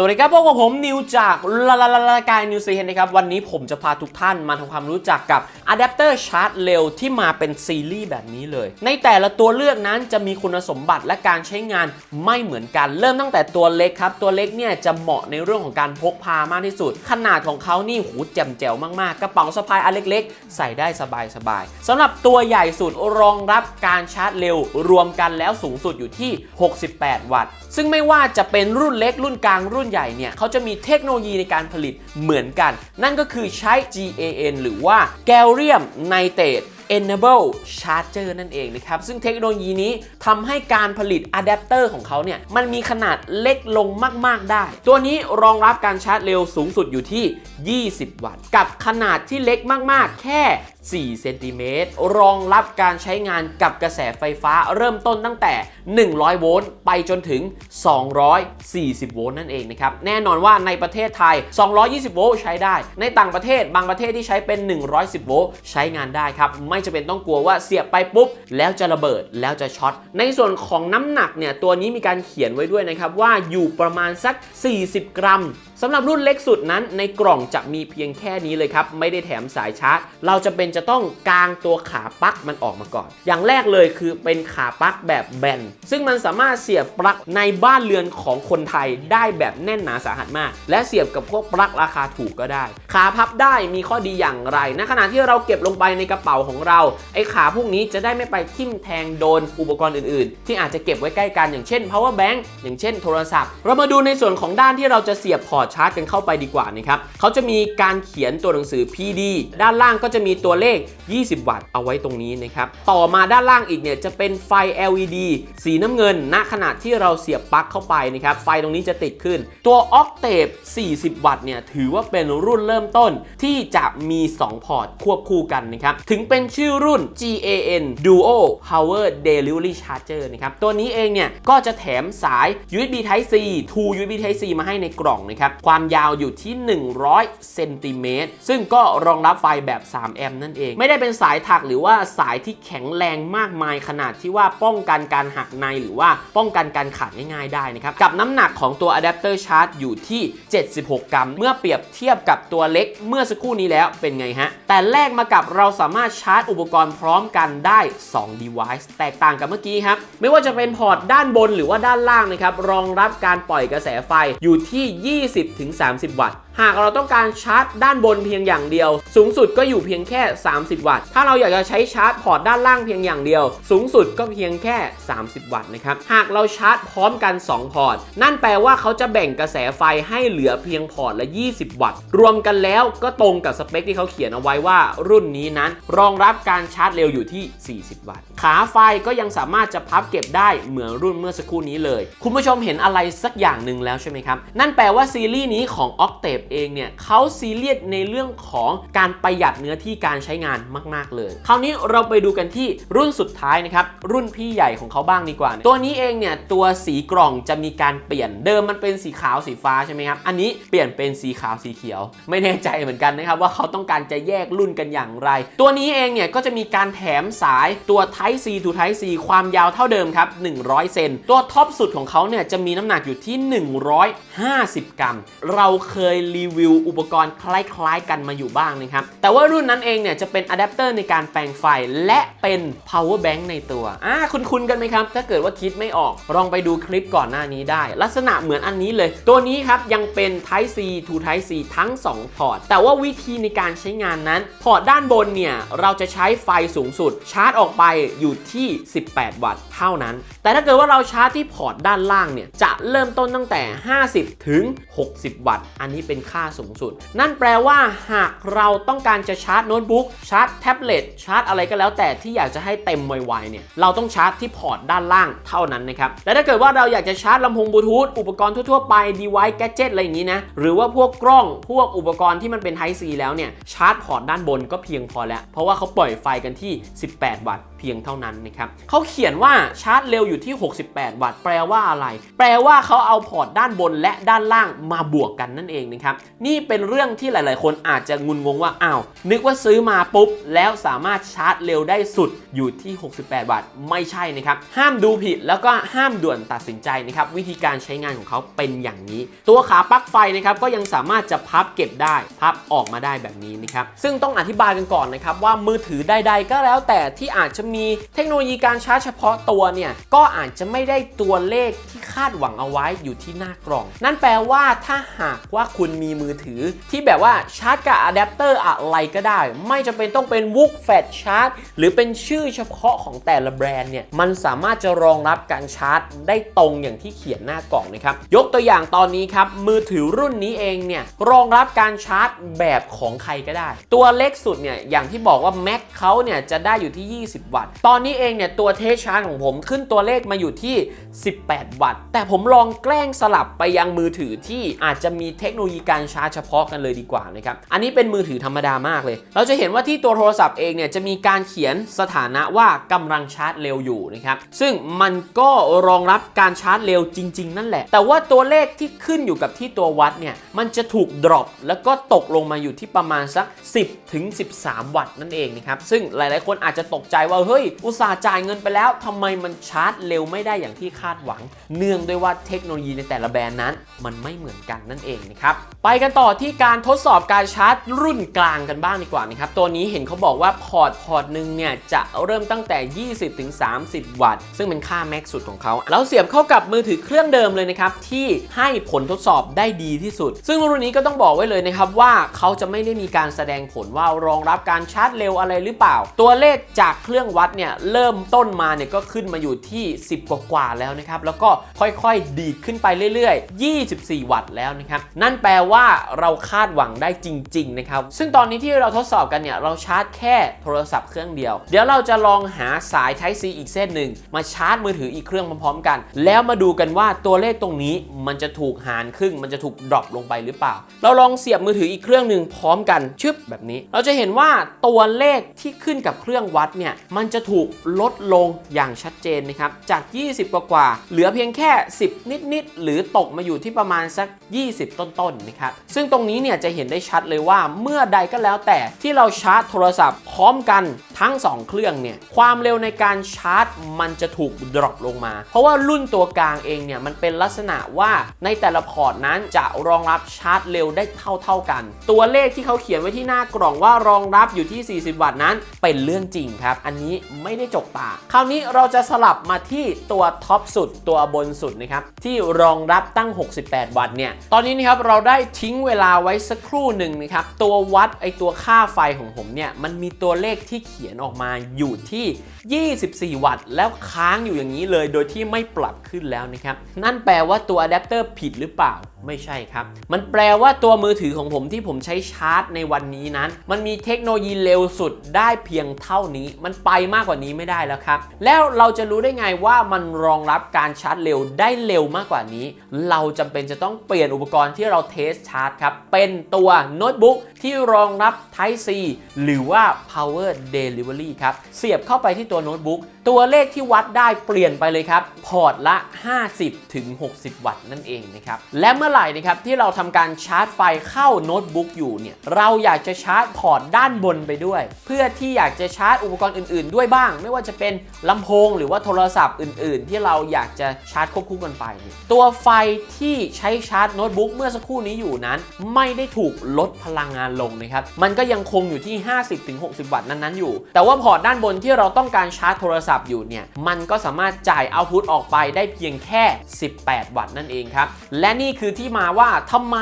สวัสดีครับพบกับผมนิวจากลาลาลาลากายนิวซีเฮนนะครับ วันนี้ผมจะพาทุกท่านมาทำความรู้จักกับ อะแดปเตอร์ชาร์จเร็วที่มาเป็นซีรีส์แบบนี้เลย ในแต่ละตัวเลือกนั้นจะมีคุณสมบัติและการใช้งานไม่เหมือนกัน เริ่มตั้งแต่ตัวเล็กครับ ตัวเล็กเนี่ยจะเหมาะในเรื่องของการพกพามากที่สุด ขนาดของเขานี่หูแจ่มแจ๋วมากๆ กระเป๋าสะพายอันเล็กๆ ใส่ได้สบายๆสำหรับตัวใหญ่สุดรองรับการชาร์จเร็ว รวมกันแล้วสูงสุดอยู่ที่ 68 วัตต์ ซึ่งไม่ว่าจะเป็นรุ่นเล็กรุ่นกลางรุ่นใหญ่เนี่ยเขาจะมีเทคโนโลยีในการผลิตเหมือนกัน นั่นก็คือใช้ GAN หรือว่า Gallium Nitrate Enable Charger นั่นเองนะครับ ซึ่งเทคโนโลยีนี้ทำให้การผลิตอะแดปเตอร์ของเขาเนี่ย มันมีขนาดเล็กลงมาก ๆ ได้ ตัวนี้รองรับการชาร์จเร็วสูงสุดอยู่ที่ 20 วัตต์ กับขนาดที่เล็กมาก ๆ แค่4 เซนติเมตร รองรับการใช้งานกับกระแสไฟฟ้าเริ่มต้นตั้งแต่ 100 โวลต์ไปจนถึง 240 โวลต์นั่นเองนะครับ แน่นอนว่าในประเทศไทย 220 โวลต์ใช้ได้ ในต่างประเทศบางประเทศที่ใช้เป็น 110 โวลต์ใช้งานได้ครับ ไม่จำเป็นต้องกลัวว่าเสียบไปปุ๊บ แล้วจะระเบิดแล้วจะช็อต ในส่วนของน้ำหนักเนี่ยตัวนี้มีการเขียนไว้ด้วยนะครับว่าอยู่ประมาณสัก 40 กรัม สำหรับรุ่นเล็กสุดนั้นในกล่องจะมีเพียงแค่นี้เลยครับ ไม่ได้แถมสายชาร์จ เราจะเป็นจะต้องกางตัวขาปลั๊กมันออกมาก่อน อย่างแรกเลยคือเป็นขาปลั๊กแบบแบน ซึ่งมันสามารถเสียบปลั๊กในบ้านเรือนของคนไทยได้แบบแน่นหนาสาหัสมาก และเสียบกับพวกปลั๊กราคาถูกก็ได้ ขาพับได้มีข้อดีอย่างไรณขณะที่เราเก็บลงไปในกระเป๋าของเรา ไอ้ขาพวกนี้จะได้ไม่ไปทิ่มแทงโดนอุปกรณ์อื่นๆ ที่อาจจะเก็บไว้ใกล้กันอย่างเช่น power bank อย่างเช่นโทรศัพท์ เรามาดูในส่วนของด้านที่เราจะเสียบพอร์ตชาร์จกันเข้าไปดีกว่านะครับเขาจะมีการเขียนตัวหนังสือ PD ด้านล่างก็จะมีตัวเลข 20 วัตต์เอาไว้ตรงนี้นะครับต่อมาด้านล่างอีกเนี่ยจะเป็นไฟ LED สีน้ำเงิน ณขณะที่เราเสียบปลั๊กเข้าไปนะครับไฟตรงนี้จะติดขึ้น ตัว Octave 40 วัตต์เนี่ยถือว่าเป็นรุ่นเริ่มต้นที่จะมี 2 พอร์ตควบคู่กันนะครับถึงเป็นชื่อรุ่น GAN Duo Power Delivery Charger นะครับตัวนี้เองเนี่ยก็จะแถมสาย USB Type C to USB Type C มาให้ในกล่องนะครับความยาวอยู่ที่ 100 เซนติเมตร ซึ่งก็รองรับไฟแบบ 3 แอมป์นั่นเอง ไม่ได้เป็นสายถักหรือว่าสายที่แข็งแรงมากมายขนาดที่ว่าป้องกันการหักในหรือว่าป้องกันการขาดง่ายๆได้นะครับ กับน้ำหนักของตัวอะแดปเตอร์ชาร์จอยู่ที่ 76 กรัม เมื่อเปรียบเทียบกับตัวเล็กเมื่อสักครู่นี้แล้วเป็นไงฮะ แต่แลกมากับเราสามารถชาร์จอุปกรณ์พร้อมกันได้ 2 device แตกต่างกับเมื่อกี้ครับ ไม่ว่าจะเป็นพอร์ตด้านบนหรือว่าด้านล่างนะครับรองรับการปล่อยกระแสไฟอยู่ที่20-30 วัตต์ หากเราต้องการชาร์จด้านบนเพียงอย่างเดียว สูงสุดก็อยู่เพียงแค่ 30 วัตต์ ถ้าเราอยากจะใช้ชาร์จพอร์ตด้านล่างเพียงอย่างเดียว สูงสุดก็เพียงแค่ 30 วัตต์นะครับ หากเราชาร์จพร้อมกัน 2 พอร์ต นั่นแปลว่าเขาจะแบ่งกระแสไฟให้เหลือเพียงพอร์ตละ 20 วัตต์ รวมกันแล้วก็ตรงกับสเปคที่เขาเขียนเอาไว้ว่ารุ่นนี้นั้น รองรับการชาร์จเร็วอยู่ที่ 40 วัตต์ ขาไฟก็ยังสามารถจะพับเก็บได้เหมือนรุ่นเมื่อสักครู่นี้เลย คุณผู้ชมเห็นอะไรสักอย่างหนึ่งแล้วใช่ไหมครับ นั่นแปลว่าซีรีส์นี้ของ Octave เองเนี่ยเขาซีเรียสในเรื่องของการประหยัดเนื้อที่การใช้งานมาก ๆ เลย คราวนี้เราไปดูกันที่รุ่นสุดท้ายนะครับ รุ่นพี่ใหญ่ของเขาบ้างดีกว่า ตัวนี้เองเนี่ยตัวสีกล่องจะมีการเปลี่ยนเดิมมันเป็นสีขาวสีฟ้าใช่ไหมครับอันนี้เปลี่ยนเป็นสีขาวสีเขียว ไม่แน่ใจเหมือนกันนะครับว่าเขาต้องการจะแยกรุ่นกันอย่างไร ตัวนี้เองเนี่ยก็จะมีการแถมสายตัว Type C to Type C ความยาวเท่าเดิมครับ100 เซนตัวท็อปสุดของเขาเนี่ยจะมีน้ำหนักอยู่ที่ 150 กรัม เราเคยรีีวิวอุปกรณ์คล้ายๆ กันมาอยู่บ้างนะครับ แต่ว่ารุ่นนั้นเองเนี่ยจะเป็นอะแดปเตอร์ในการแปลงไฟและเป็น power bank ในตัว อ่าคุ้นๆกันไหมครับ ถ้าเกิดว่าคิดไม่ออก ลองไปดูคลิปก่อนหน้านี้ได้ ลักษณะเหมือนอันนี้เลย ตัวนี้ครับยังเป็น Type C to Type C ทั้ง 2 พอร์ต แต่ว่าวิธีในการใช้งานนั้น พอร์ตด้านบนเนี่ยเราจะใช้ไฟสูงสุด ชาร์จออกไปอยู่ที่ 18 วัตต์เท่านั้น แต่ถ้าเกิดว่าเราชาร์จที่พอร์ตด้านล่างเนี่ยจะเริ่มต้นตั้งแต่ 50 ถึง 60 วัตต์ อันนี้เป็นค่าสูงสุด นั่นแปลว่าหากเราต้องการจะชาร์จโน้ตบุ๊กชาร์จแท็บเล็ตชาร์จอะไรก็แล้วแต่ที่อยากจะให้เต็มไวๆเนี่ยเราต้องชาร์จที่พอร์ตด้านล่างเท่านั้นนะครับแต่ถ้าเกิดว่าเราอยากจะชาร์จลำโพงบลูทูธอุปกรณ์ทั่วๆไป device gadget อะไรอย่างนี้นะหรือว่าพวกกล้องพวกอุปกรณ์ที่มันเป็น Type C แล้วเนี่ยชาร์จพอร์ตด้านบนก็เพียงพอแล้ว เพราะว่าเขาปล่อยไฟกันที่ 18 วัตต์เพียงเท่านั้นนะครับเขาเขียนว่าชาร์จเร็วอยู่ที่ 68 วัตต์ แปลว่าอะไร แปลว่าเขาเอาพอร์ตด้านบนและด้านล่างมาบวกกันนั่นเองนะครับ นี่เป็นเรื่องที่หลาย ๆ คนอาจจะงุนงงว่า อ้าว นึกว่าซื้อมาปุ๊บ แล้วสามารถชาร์จเร็วได้สุดอยู่ที่ 68 วัตต์ ไม่ใช่นะครับ ห้ามดูผิดแล้วก็ห้ามด่วนตัดสินใจนะครับ วิธีการใช้งานของเขาเป็นอย่างนี้ ตัวขาปลั๊กไฟนะครับก็ยังสามารถจะพับเก็บได้ พับออกมาได้แบบนี้นะครับ ซึ่งต้องอธิบายกันก่อนนะครับว่ามือถือใด ๆ ก็แล้วแต่ที่อาจจะมีเทคโนโลยีการชาร์จเฉพาะตัวเนี่ยก็อาจจะไม่ได้ตัวเลขที่คาดหวังเอาไว้อยู่ที่หน้ากล่อง นั่นแปลว่าถ้าหากว่าคุณมีมือถือ ที่แบบว่าชาร์จกับอะแดปเตอร์อะไรก็ได้ ไม่จำเป็นต้องเป็นวุกแฟลชชาร์จหรือเป็นชื่อเฉพาะของแต่ละแบรนด์เนี่ยมันสามารถจะรองรับการชาร์จได้ตรงอย่างที่เขียนหน้ากล่องนะครับยกตัวอย่างตอนนี้ครับมือถือรุ่นนี้เองเนี่ยรองรับการชาร์จแบบของใครก็ได้ ตัวเล็กสุดเนี่ยอย่างที่บอกว่า Mac เขาเนี่ยจะได้อยู่ที่ 20 วัตต์ ตอนนี้เองเนี่ยตัวเทสชาร์จของผมขึ้นตัวเลขมาอยู่ที่ 18 วัตต์ แต่ผมลองแกล้งสลับไปยังมือถือที่อาจจะมีเทคโนโลยีการชาร์จเฉพาะกันเลยดีกว่านะครับ อันนี้เป็นมือถือธรรมดามากเลย เราจะเห็นว่าที่ตัวโทรศัพท์เองเนี่ยจะมีการเขียนสถานะว่ากำลังชาร์จเร็วอยู่นะครับ ซึ่งมันก็รองรับการชาร์จเร็วจริง ๆ นั่นแหละ แต่ว่าตัวเลขที่ขึ้นอยู่กับที่ตัววัดเนี่ยมันจะถูกดรอปแล้วก็ตกลงมาอยู่ที่ประมาณสัก 10ถึง13 วัตต์นั่นเองนะครับ ซึ่งหลายๆคนอาจจะตกใจว่าเฮ้ย อุตส่าห์จ่ายเงินไปแล้วทำไมมันชาร์จเร็วไม่ได้อย่างที่คาดหวัง เนื่องด้วยว่าเทคโนโลยีในแต่ละแบรนด์นั้น มันไม่เหมือนกันนั่นเองนะครับ ไปกันต่อที่การทดสอบการชาร์จรุ่นกลางกันบ้างดีกว่านะครับ ตัวนี้เห็นเขาบอกว่าพอร์ตพอร์ตหนึ่งเนี่ยจะเริ่มตั้งแต่ 20ถึง30 วัตต์ ซึ่งเป็นค่าแม็กสุดของเขาแล้วเสียบเข้ากับมือถือเครื่องเดิมเลยนะครับที่ให้ผลทดสอบได้ดีที่สุด ซึ่งรุ่นนี้ก็ต้องบอกไว้เลยนะครับว่าเขาจะไม่ได้มีการแสดงผลว่ารองรับการชาร์จเร็วอะไรหรือเปล่า ตัวเลขจากเครื่องวัดเนี่ยเริ่มต้นมาเนี่ยก็ขึ้นมาอยู่ที่ 10กว่าแล้วนะครับแล้วก็ค่อยๆ ดีดขึ้นไปเรื่อยๆ 24 วัตต์แล้วนะครับนั่นแปลว่าเราคาดหวังได้จริงๆนะครับซึ่งตอนนี้ที่เราทดสอบกันเนี่ยเราชาร์จแค่โทรศัพท์เครื่องเดียว เดี๋ยวเราจะลองหาสาย Type C อีกเส้นหนึ่งมาชาร์จมือถืออีกเครื่องพร้อมๆกัน แล้วมาดูกันว่าตัวเลขตรงนี้มันจะถูกหารครึ่ง มันจะถูกดรอปลงไปหรือเปล่า เราลองเสียบมือถืออีกเครื่องหนึ่งพร้อมกันชึบแบบนี้ เราจะเห็นว่าตัวเลขที่ขึ้นกับเครื่องวัดเนี่ยมันจะถูกลดลงอย่างชัดเจนนะครับ จาก 20 กว่ากว่า เหลือเพียงแค่ 10 นิด ๆ หรือตกมาอยู่ที่ประมาณสัก 20 ต้น ๆ นะครับ ซึ่งตรงนี้เนี่ยจะเห็นได้ชัดเลยว่าเมื่อใดก็แล้วแต่ที่เราชาร์จโทรศัพท์พร้อมกันทั้ง 2 เครื่องเนี่ย ความเร็วในการชาร์จมันจะถูกดรอปลงมา เพราะว่ารุ่นตัวกลางเองเนี่ยมันเป็นลักษณะว่าในแต่ละพอร์ตนั้นจะรองรับชาร์จเร็วได้เท่า ๆกัน ตัวเลขที่เขาเขียนไว้ที่หน้ากล่องว่ารองรับอยู่ที่ 40 วัตต์นั้นเป็นเรื่องจริงครับ อันนี้ไม่ได้จกตา คราวนี้เราจะสลับมาที่ตัวท็อปสุดตัวบนสุดนะครับ ที่รองรับตั้ง 68 วัตต์เนี่ย ตอนนี้นะครับเราได้ทิ้งเวลาไว้สักครู่หนึ่งนะครับ ตัววัดไอตัวค่าไฟของผมเนี่ย มันมีตัวเลขที่เขียนออกมาอยู่ที่ 24 วัตต์ แล้วค้างอยู่อย่างนี้เลยโดยที่ไม่ปรับขึ้นแล้วนะครับ นั่นแปลว่าตัวอะแดปเตอร์ผิดหรือเปล่าไม่ใช่ครับ มันแปลว่าตัวมือถือของผมที่ผมใช้ชาร์จในวันนี้นั้น มันมีเทคโนโลยีเร็วสุดได้เพียงเท่านี้ มันไปมากกว่านี้ไม่ได้แล้วครับ แล้วเราจะรู้ได้ไงว่ามันรองรับการชาร์จเร็วได้เร็วมากกว่านี้ เราจำเป็นจะต้องเปลี่ยนอุปกรณ์ที่เราเทสชาร์จครับ เป็นตัวโน้ตบุ๊กที่รองรับ Type C หรือว่า Power Delivery ครับ เสียบเข้าไปที่ตัวโน้ตบุ๊ก ตัวเลขที่วัดได้เปลี่ยนไปเลยครับ พอร์ตละ 50ถึง60วัตต์นั่นเองนะครับ และเมื่อไหร่นะครับที่เราทำการชาร์จไฟเข้าโน้ตบุ๊กอยู่เนี่ย เราอยากจะชาร์จพอร์ตด้านบนไปด้วย เพื่อที่อยากจะชาร์จอุปกรณ์อื่นๆ ด้วยบ้าง ไม่ว่าจะเป็นลำโพงหรือว่าโทรศัพท์อื่น ๆ ที่เราอยากจะชาร์จควบคู่กันไปเนี่ยตัวไฟที่ใช้ชาร์จโน้ตบุ๊กเมื่อสักครู่นี้อยู่นั้น ไม่ได้ถูกลดพลังงานลงนะครับ มันก็ยังคงอยู่ที่ 50-60 วัตต์นั้นๆอยู่ แต่ว่าพอร์ตด้านบนที่เราต้องการชาร์จโทรศัพท์อยู่เนี่ยมันก็สามารถจ่ายเอาพุตออกไปได้เพียงแค่ 18 วัตต์นั่นเองครับ และนี่คือที่มาว่าทำไม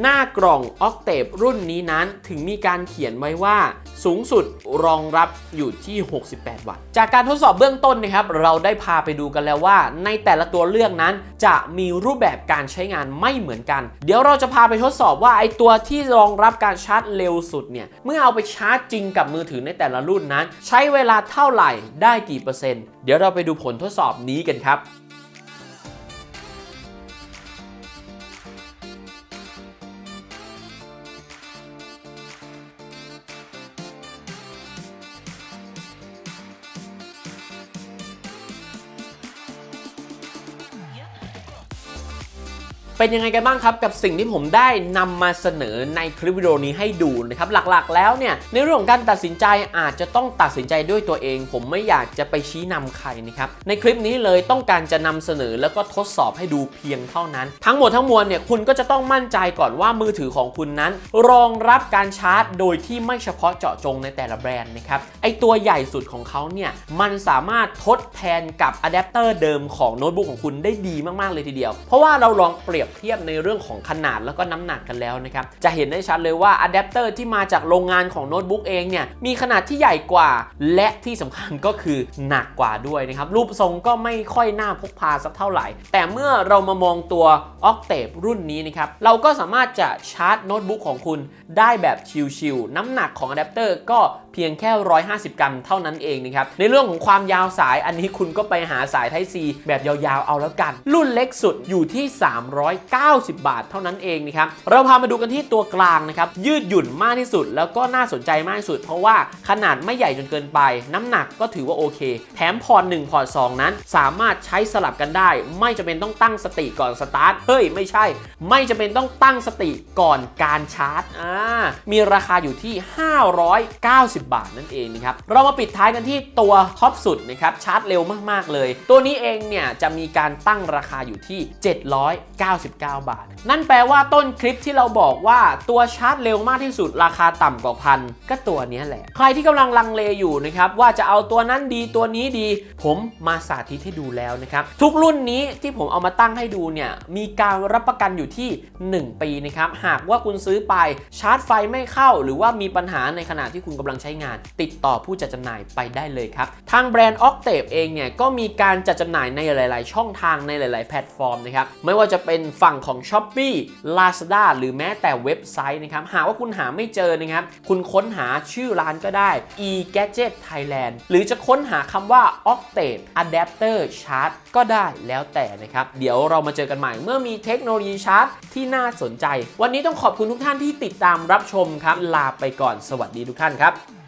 หน้ากล่อง Octave รุ่นนี้นั้นถึงมีการเขียนไว้ว่าสูงสุดรองรับอยู่ที่ 68 วัตต์ จากการทดสอบเบื้องต้นนะครับ เราได้พาไปดูกันแล้วว่า ในแต่ละตัวเลือกนั้นจะมีรูปแบบการใช้งานไม่เหมือนกัน เดี๋ยวเราจะพาไปทดสอบว่าไอตัวที่รองรับการชาร์จเร็วสุดเนี่ย เมื่อเอาไปชาร์จจริงกับมือถือในแต่ละรุ่นนั้น ใช้เวลาเท่าไหร่ได้กี่เปอร์เดี๋ยวเราไปดูผลทดสอบนี้กันครับ เป็นยังไงกันบ้างครับ กับสิ่งที่ผมได้นำมาเสนอในคลิปวิดีโอนี้ให้ดูนะครับหลักๆ แล้วเนี่ยในเรื่องของการตัดสินใจอาจจะต้องตัดสินใจด้วยตัวเอง ผมไม่อยากจะไปชี้นำใครนะครับในคลิปนี้เลยต้องการจะนำเสนอแล้วก็ทดสอบให้ดูเพียงเท่านั้น ทั้งหมดทั้งมวลเนี่ยคุณก็จะต้องมั่นใจก่อนว่ามือถือของคุณนั้น รองรับการชาร์จ โดยที่ไม่เฉพาะเจาะจงในแต่ละแบรนด์นะครับไอตัวใหญ่สุดของเขาเนี่ยมันสามารถทดแทนกับอะแดปเตอร์เดิมของโน้ตบุ๊กของคุณได้ดีมากๆเลยทีเดียว เพราะว่าเราลองเปรียบเทียบในเรื่องของขนาดแล้วก็น้ำหนักกันแล้วนะครับ จะเห็นได้ชัดเลยว่าอะแดปเตอร์ที่มาจากโรงงานของโน้ตบุ๊กเองเนี่ยมีขนาดที่ใหญ่กว่า และที่สำคัญก็คือหนักกว่าด้วยนะครับ รูปทรงก็ไม่ค่อยน่าพกพาสักเท่าไหร่ แต่เมื่อเรามามองตัว Octave รุ่นนี้นะครับเราก็สามารถจะชาร์จโน้ตบุ๊กของคุณได้แบบชิลๆน้ำหนักของอะแดปเตอร์ก็ เพียงแค่ 150 กรัมเท่านั้นเองนะครับ ในเรื่องของความยาวสายอันนี้คุณก็ไปหาสาย Type C แบบยาวๆเอาแล้วกัน รุ่นเล็กสุดอยู่ที่ 390 บาทเท่านั้นเองนะครับ เราพามาดูกันที่ตัวกลางนะครับ ยืดหยุ่นมากที่สุด แล้วก็น่าสนใจมากที่สุด เพราะว่าขนาดไม่ใหญ่จนเกินไป น้ำหนักก็ถือว่าโอเค แถมพอร์ต1พอร์ต2นั้น สามารถใช้สลับกันได้ ไม่จำเป็นต้องตั้งสติก่อนสตาร์ทเฮ้ยไม่ใช่ ไม่จำเป็นต้องตั้งสติก่อนการชาร์จอ่ามีราคาอยู่ที่ 590บาทนั่นเองนะครับ เรามาปิดท้ายกันที่ตัวท็อปสุดนะครับชาร์จเร็วมากๆเลย ตัวนี้เองเนี่ยจะมีการตั้งราคาอยู่ที่ 799 บาท นั่นแปลว่าต้นคลิปที่เราบอกว่าตัวชาร์จเร็วมากที่สุดราคาต่ำกว่าพันก็ตัวนี้แหละ ใครที่กำลังลังเลอยู่นะครับว่าจะเอาตัวนั้นดีตัวนี้ดี ผมมาสาธิตให้ดูแล้วนะครับทุกรุ่นนี้ที่ผมเอามาตั้งให้ดูเนี่ยมีการรับประกันอยู่ที่ 1 ปีนะครับหากว่าคุณซื้อไปชาร์จไฟไม่เข้า หรือว่ามีปัญหาในขณะที่คุณกำลังใช้งาน ติดต่อผู้จัดจำหน่ายไปได้เลยครับ ทางแบรนด์ Octave เองเนี่ยก็มีการจัดจำหน่ายในหลาย ๆ ช่องทางในหลาย ๆ แพลตฟอร์มนะครับไม่ว่าจะเป็นฝั่งของ Shopee Lazada หรือแม้แต่เว็บไซต์นะครับหากว่าคุณหาไม่เจอนะครับคุณค้นหาชื่อร้านก็ได้ e-gadget Thailand หรือจะค้นหาคำว่า Octave Adapter Charge ก็ได้แล้วแต่นะครับ เดี๋ยวเรามาเจอกันใหม่เมื่อมีเทคโนโลยีชาร์จที่น่าสนใจ วันนี้ต้องขอบคุณทุกท่านที่ติดตามรับชมครับ ลาไปก่อนสวัสดีทุกท่านครับ